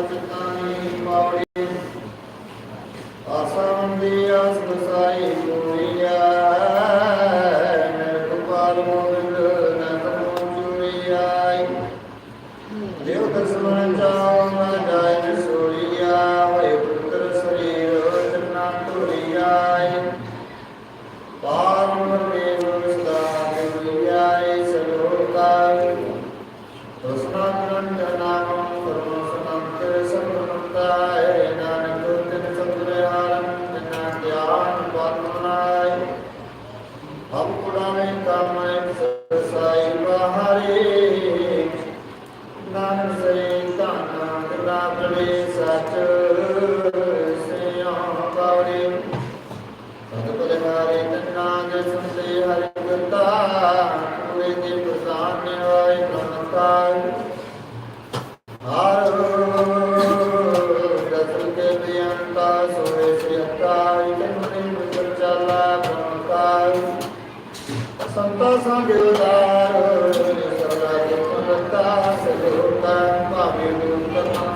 قوة إلا من قول أصم بأصم ਲਾਗਣੇ ਸਚ ਸਿਆ ਪਾਵਰੇ ਸਤ ਪਰਿਹਾਰੇ ਤਨਾ ਜਸਨ ਸੇ ਹਰਿ ਗੁਰਤਾ ਹੋਏ ਦੇ ਪ੍ਰਸਾਦ ਨਿਵਾਏ ਪ੍ਰਮਕਾਰ ਹਰ ਦਸਨ ਕੇ ਬਿਆੰਤਾ, ਸੋਏ ਸੇ ਅਕਾਈ ਤਨੇ ਮੁਕਰ ਚਾਲਾ ਪ੍ਰਮਕਾਰ ਸੰਤਾ ਸੰਗ ਉਦਾਰ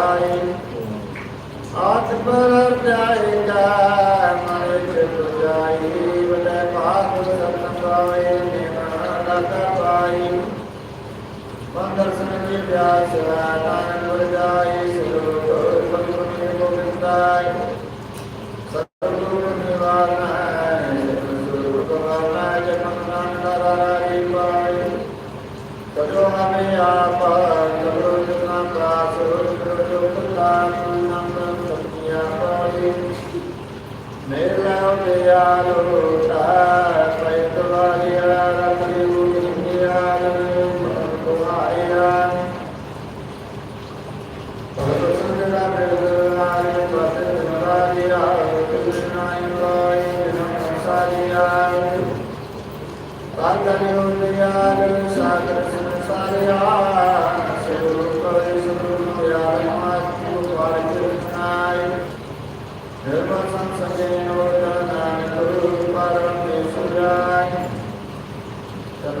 ਆਏ ਆਤ ਪਰ ਜਾਏਗਾ ਮਰਜ ਪੁਜਾਈ ਵਲੇ ਬਾਗ ਸਤਨ ਪਾਏ ਨਿਮਾ ਦਾਤਾ ਪਾਈ ਬੰਦਰ ਸੰਗੀ ਵਿਆਸ ਨਾਨਕ ਗੁਰਦਾਈ ਸਰੂਪ ਬੰਦਰ ਨੇ ਗੋਬਿੰਦਾਈ ਨਾਮ ਤਪਿਆ ਮੇਰਾ ਪਿਆਰ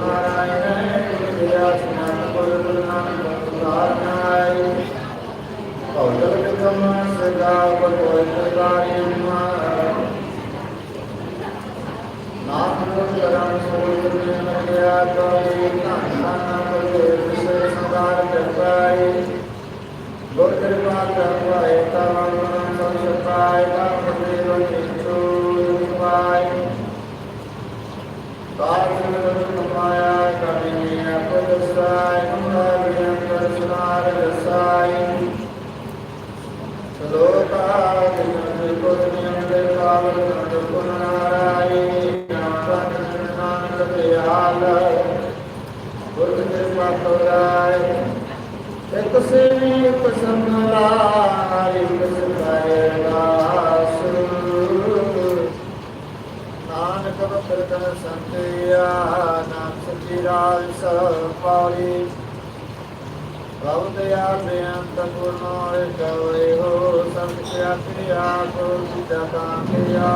ਨਾਰਾਇਣ ਜਯ ਸਨਾ ਕੋਲ ਨਾਮ ਦਾ ਤੋਰਾਏ ਇਕ ਸੇਵੀ ਇਕ ਸੰਗਲਾਈ ਇਕ ਨਾਨਕ ਬਖਰ ਕਰ ਸੰਤਿਆ ਨਾਮ ਸਚੀ ਰਾਜ ਸਪਾਲੀ ਪ੍ਰਭ ਦਇਆ ਬੇਅੰਤ ਗੁਰਨੋਰ ਕਵਰੇ ਹੋ ਸੰਤ ਕਿਆ ਕਿਰਿਆ ਕੋ ਸਿਤਾ ਕਾਂਤਿਆ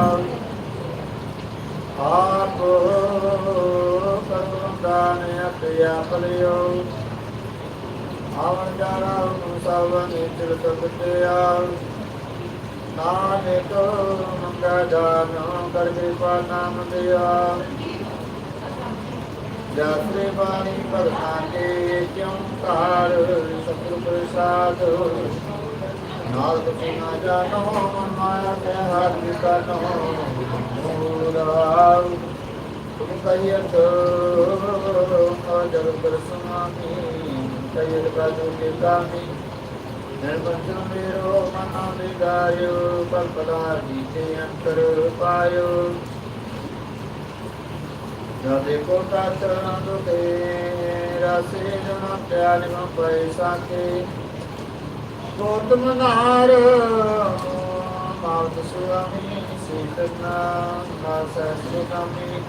ਆਪ ਕਰਮ ਦਾਨ ਪਲਿਓ ਆਵਣ ਜਾਣਾ ਨੂੰ ਸਭ ਨੀਚਲ ਤਪਤਿਆ ਨਾਨਕ ਮੰਗਾ ਜਾਨੋ, ਕਰ ਕਿਰਪਾ ਨਾਮ ਦਿਆ ਜਾਸਰੇ ਬਾਣੀ ਭਗਤਾਂ ਕਿਉਂ ਕਾਰ ਸਤਿਗੁਰ ਪ੍ਰਸਾਦ। ਨਾਲ ਤੁਸੀਂ ਨਾ ਮਨ ਮਾਇਆ ਤੇ ਹੱਥ ਕਰਨੋ ਮੂਰਾ ਤੁਮ ਕਹੀਤ ਅਜਰ ਕਰ ਸੁਨਾਮੀ ਕਹੀਤ ਕਾਜੂ ਮੇਰੋ ਮਨਾ ਵਿਗਾਇਓ ਪਰਪਦਾ ਜੀ ਅੰਤਰ ਪਾਇਓ ਜਦੇ ਕੋ ਤਤ ਰੰਗ ਤੇਰਾ ਜਨ ਪਿਆਲ ਮ ਪੈਸਾ ਕੇ ਗੋਤਮ ਨਾਰ ਮਾਵਤ ਸੁਆਮੀ ਸੀਤਨਾ ਨਾਸੈ ਸੁਕਾਮੀ